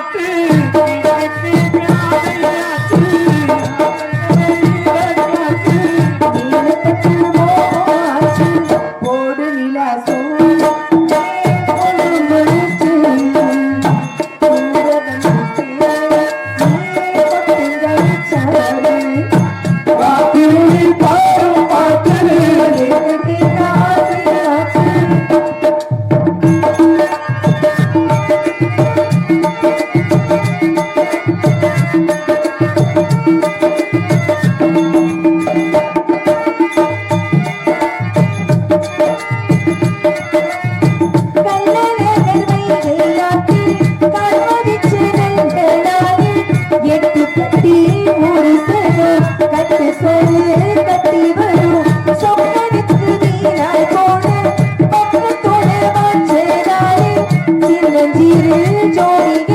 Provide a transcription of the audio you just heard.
মাটি চরিত